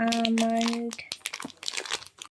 Almond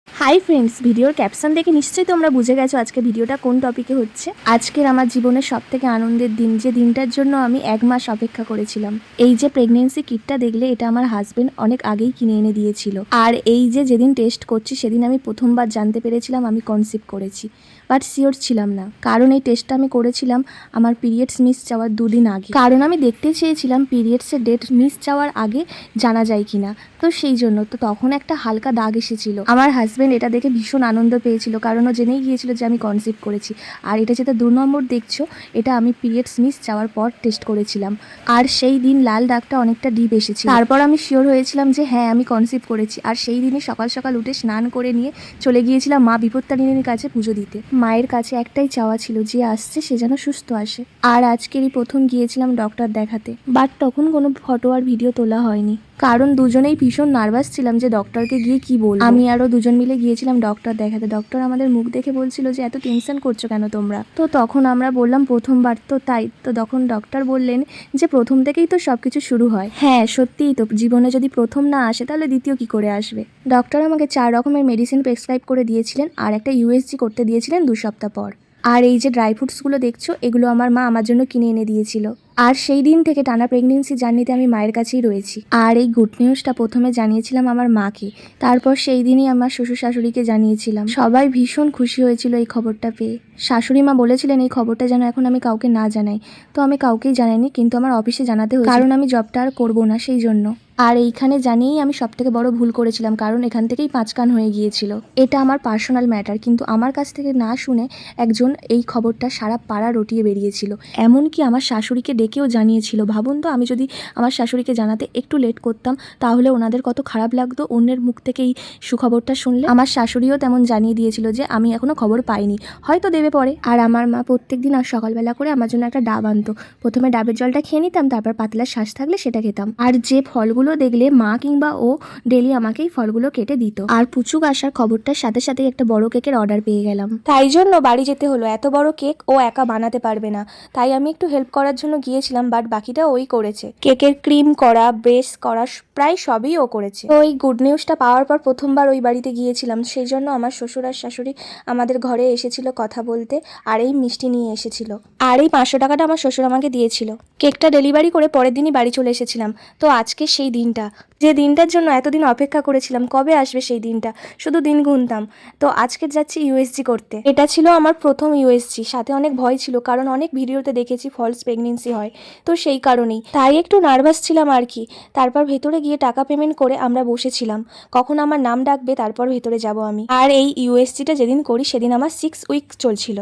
hi friends ভিডিওর caption দেখে নিশ্চয়ই তোমরা বুঝে গেছো আজকে ভিডিওটা কোন টপিকে হচ্ছে। আজকের আমার জীবনের সব থেকে আনন্দের দিন, যে দিনটার জন্য আমি এক মাস অপেক্ষা করেছিলাম। এই যে প্রেগনেন্সি কিটটা দেখলে, এটা আমার হাজবেন্ড অনেক আগেই কিনে এনে দিয়েছিল। আর এই যে যেদিন টেস্ট করছি, সেদিন আমি প্রথমবার জানতে পেরেছিলাম আমি কনসিভ করেছি। বাট শিওর ছিলাম না। কারণ এই টেস্টটা আমি করেছিলাম আমার পিরিয়ডস মিস যাওয়ার দুদিন আগে। কারণ আমি দেখতে চেয়েছিলাম পিরিয়ডসের ডেট মিস যাওয়ার আগে জানা যায় কিনা। তো সেই জন্য তো তখন একটা হালকা দাগ এসেছিল। আমার হাজব্যান্ড এটা দেখে ভীষণ আনন্দ পেয়েছিল। কারণ ও জেনেই গিয়েছিল যে আমি কনসিভ করেছি। আর এটা যেটা দু নম্বর দেখছ, এটা আমি পিরিয়ডস মিস যাওয়ার পর টেস্ট করেছিলাম। আর সেই দিন লাল দাগটা অনেকটা ডিপ এসেছিল। তারপর আমি শিওর হয়েছিলাম যে হ্যাঁ আমি কনসিভ করেছি। আর সেই দিনই সকাল সকাল উঠে স্নান করে নিয়ে চলে গিয়েছিলাম মা বিপত্তারিণীর কাছে পুজো দিতে। মায়ের কাছে একটাই চাওয়া ছিল যে আসছে সে যেন সুস্থ আসে। আর আজকেরই প্রথম গিয়েছিলাম ডক্টর দেখাতে, বাট তখন কোনো ফটো আর ভিডিও তোলা হয়নি। কারণ দুজনেই ভীষণ নার্ভাস ছিলাম যে ডক্টরকে গিয়ে কি বলব। আমি আরও দুজন মিলে গিয়েছিলাম ডক্টর দেখাতে। ডক্টর আমাদের মুখ দেখে বলছিল যে, এত টেনশন করছ কেন তোমরা? তো তখন আমরা বললাম, প্রথমবার তো তাই। তো তখন ডক্টর বললেন যে, প্রথম থেকেই তো সব কিছু শুরু হয়। হ্যাঁ সত্যিই তো। জীবনে যদি প্রথম না আসে, তাহলে দ্বিতীয় কি করে আসবে? ডক্টর আমাকে চার রকমের মেডিসিন প্রেসক্রাইব করে দিয়েছিলেন আর একটা ইউএসজি করতে দিয়েছিলেন দু সপ্তাহ পর। আর এই যে ড্রাই ফ্রুটসগুলো দেখছ, এগুলো আমার মা আমার জন্য কিনে এনে দিয়েছিল। আর সেই দিন থেকে টানা প্রেগনেন্সি জার্নিতে আমি মায়ের কাছেই রয়েছি। আর এই গুড নিউজটা প্রথমে জানিয়েছিলাম আমার মাকে। তারপর সেই দিনই আমার শ্বশুর শাশুড়িকে জানিয়েছিলাম। সবাই ভীষণ খুশি হয়েছিল এই খবরটা পেয়ে। শাশুড়ি মা বলেছিলেন, এই খবরটা যেন এখন আমি কাউকে না জানাই। তো আমি কাউকেই জানাইনি, কিন্তু আমার অফিসে জানাতে কারণ আমি জবটা আর করব না সেই জন্য। আর এইখানে জানিয়েই আমি সব থেকে বড় ভুল করেছিলাম, কারণ এখান থেকেই পাঁচ কান হয়ে গিয়েছিল। এটা আমার পার্সোনাল ম্যাটার কিন্তু আমার কাছ থেকে না শুনে একজন এই খবরটা সারা পাড়া রটিয়ে বেরিয়েছিল। এমনকি আমার শাশুড়িকে ডেকেও জানিয়েছিল, ভাবুন তো, আমি যদি আমার শাশুড়িকে জানাতে একটু লেট করতাম, তাহলে ওনাদের কত খারাপ লাগতো, অন্যের মুখ থেকে এই সুখবরটা শুনলে। আমার শাশুড়িও তেমন জানিয়ে দিয়েছিল যে, আমি এখনও খবর পাইনি, হয়তো দেবে পরে। আর আমার মা প্রত্যেক দিন আর সকালবেলা করে আমার জন্য একটা ডাব আনতো। প্রথমে ডাবের জলটা খেয়ে নিতাম, তারপর পাতলার শ্বাস থাকলে সেটা খেতাম। আর যে ফলগুলো দেখলে মা কিংবা ও ডেলি আমাকে এই ফলগুলো কেটে দিত। আর পুচুক আসার খবরটার সাথে সাথে একটা বড় কেকের অর্ডার পেয়ে গেলাম। তাই জন্য বাড়ি যেতে হলো, এত বড় কেক ও একা বানাতে পারবে না। তাই আমি একটু হেল্প করার জন্য গিয়েছিলাম বাট বাকিটা ওই করেছে। কেকের ক্রিম করা বেস করা, প্রায় সবই ও করেছে। তো গুড নিউজটা পাওয়ার পর প্রথমবার ওই বাড়িতে গিয়েছিলাম, সেই জন্য আমার শ্বশুর আর শাশুড়ি আমাদের ঘরে এসেছিল কথা বলতে, আর এই মিষ্টি নিয়ে এসেছিল। আর এই পাঁচশো টাকাটা আমার শ্বশুর আমাকে দিয়েছিল। কেকটা ডেলিভারি করে পরের দিনই বাড়ি চলে এসেছিলাম। তো আজকে সেই দিনটা। যে দিনটার জন্য এতদিন অপেক্ষা করেছিলাম, কবে আসবে সেই দিনটা? শুধু দিন গুনতাম। তো আজকে যাচ্ছি ইউএসজি করতে। এটা ছিল আমার প্রথম ইউএসজি সাথে অনেক ভয় ছিল, কারণ অনেক ভিডিওতে দেখেছি ফলস প্রেগনেন্সি হয়। তো সেই কারণেই। তাই একটু নার্ভাস ছিলাম আর কি। তারপর ভেতরে গিয়ে টাকা পেমেন্ট করে আমরা বসেছিলাম। কখন আমার নাম ডাকবে, তারপর ভেতরে যাব আমি। আর এই ইউএসজিটা যেদিন করি, সেদিন আমার সিক্স উইক চলছিল।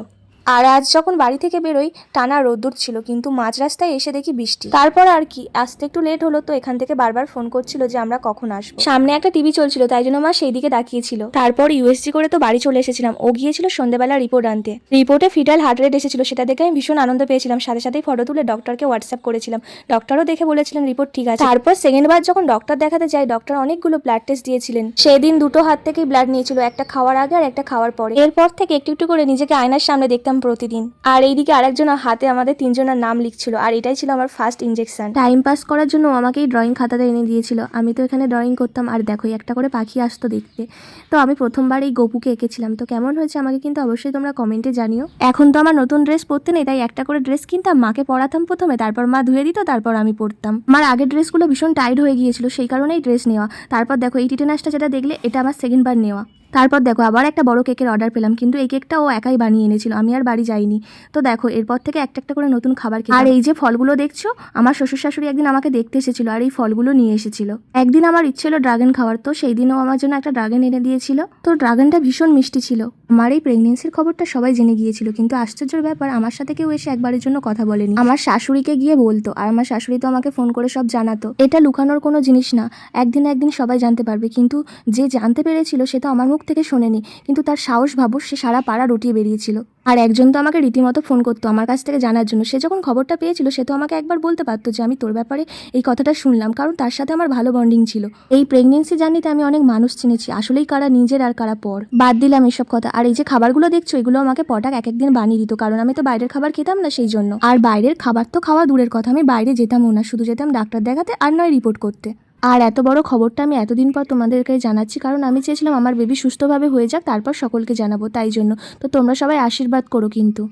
আর আজ যখন বাড়ি থেকে বেরোই, টানা রোদ্দুর ছিল, কিন্তু মাঝ রাস্তায় এসে দেখি বৃষ্টি। তারপর আর কি? আসতে একটু লেট হলো তো, এখান থেকে বারবার ফোন করছিল যে আমরা কখন আসব। সামনে একটা টিভি চলছিল, তাই জন্য মা সেই দিকে তাকিয়েছিল। তারপর ইউএসজি করে তো বাড়ি চলে এসেছিলাম। ও গিয়েছিল সন্ধ্যেবেলা রিপোর্ট আনতে। রিপোর্টে ফিটাল হার্ট রেট এসেছিল, সেটা দেখে আমি ভীষণ আনন্দ পেয়েছিলাম। সাথে সাথেই ফটো তুলে ডক্টরকে হোয়াটসঅ্যাপ করেছিলাম। ডক্টরও দেখে বলেছিলেন রিপোর্ট ঠিক আছে। তারপর সেকেন্ড বার যখন ডক্টর দেখাতে যাই ডক্টর অনেকগুলো ব্লাড টেস্ট দিয়েছিলেন। সেদিন দুটো হাত থেকেই ব্লাড নিয়েছিল, একটা খাওয়ার আগে আর একটা খাওয়ার পরে। এরপর থেকে একটু একটু করে নিজেকে আয়নার সামনে দেখতাম। প্রতিদিন। আর এইদিকে আরেকজন হাতে আমাদের তিনজনের নাম লিখছিল, আর এটাই ছিল আমার ফার্স্ট ইনজেকশন টাইম পাস করার জন্য আমাকেই ড্রয়িং খাতাটা এনে দিয়েছিল। আমি তো এখানে ড্রয়িং করতাম, আর দেখো একটা করে পাখি আসতো দেখতে। তো আমি প্রথমবার এই গপুকে এঁকেছিলাম। তো কেমন হয়েছে আমাকে কিন্তু অবশ্যই তোমরা কমেন্টে জানিও। এখন তো আমার নতুন ড্রেস পরতে নেই, তাই একটা করে ড্রেস কিনতাম, মাকে পরাতাম প্রথমে, তারপর মা ধুয়ে দিত, তারপর আমি পরতাম আমার আগের ড্রেসগুলো ভীষণ টাইট হয়ে গিয়েছিল, সেই কারণেই ড্রেস নেওয়া। তারপর দেখো, এই টিটেনাসটা যেটা দেখলে, এটা আমার সেকেন্ড বার নেওয়া। তারপর দেখো, আবার একটা বড় কেকের অর্ডার পেলাম, কিন্তু এই কেকটা ও একাই বানিয়ে এনেছিল, আমি আর বাড়ি যাইনি। তো দেখো, এরপর থেকে একটা একটা করে নতুন খাবার খেলাম। আর এই যে ফলগুলো দেখছ, আমার শ্বশুর শাশুড়ি একদিন আমাকে দেখতে এসেছিল আর এই ফলগুলো নিয়ে এসেছিল। একদিন আমার ইচ্ছে হলো ড্রাগন খাওয়ার, তো সেই দিনও আমার জন্য একটা ড্রাগন এনে দিয়েছিল। তো ড্রাগনটা ভীষণ মিষ্টি ছিল। আমার এই প্রেগনেন্সির খবরটা সবাই জেনে গিয়েছিল, কিন্তু আশ্চর্যের ব্যাপার, আমার সাথে কেউ এসে একবারের জন্য কথা বলেনি। আমার শাশুড়িকে গিয়ে বলতো, আর আমার শাশুড়ি তো আমাকে ফোন করে সব জানাতো। এটা লুকানোর কোনো জিনিস না, একদিন একদিন সবাই জানতে পারবে, কিন্তু যে জানতে পেরেছিল সে তো আমার মুখ থেকে শোনেনি, কিন্তু তার সাহস ভাবো সে সারা পাড়া রটিয়ে বেরিয়েছিল। আর একজন তো আমাকে রীতিমতো ফোন করতো আমার কাছ থেকে জানার জন্য। সে যখন খবরটা পেয়েছিল, সে তো আমাকে একবার বলতে পারতো যে, আমি তোর ব্যাপারে এই কথাটা শুনলাম, কারণ তার সাথে আমার ভালো বন্ডিং ছিল। এই প্রেগনেন্সি জার্নিতে আমি অনেক মানুষ চিনেছি, আসলেই কারা নিজের আর কারা পর। বাদ দিলাম এসব কথা। আর এই যে খাবারগুলো দেখছ, এগুলো আমাকে পটাক এক একদিন বানিয়ে দিত, কারণ আমি তো বাইরের খাবার খেতাম না সেই জন্য। আর বাইরের খাবার তো খাওয়া দূরের কথা, আমি বাইরে যেতামও না, শুধু যেতাম ডাক্তার দেখাতে আর নয় রিপোর্ট করতে। আর এত বড় খবরটা আমি এতদিন পর তোমাদেরকে জানাচ্ছি, কারণ আমি চেয়েছিলাম আমার বেবি সুস্থভাবে হয়ে যাক, তারপর সকলকে জানাব, তাই জন্য। তো তোমরা সবাই আশীর্বাদ করো কিন্তু।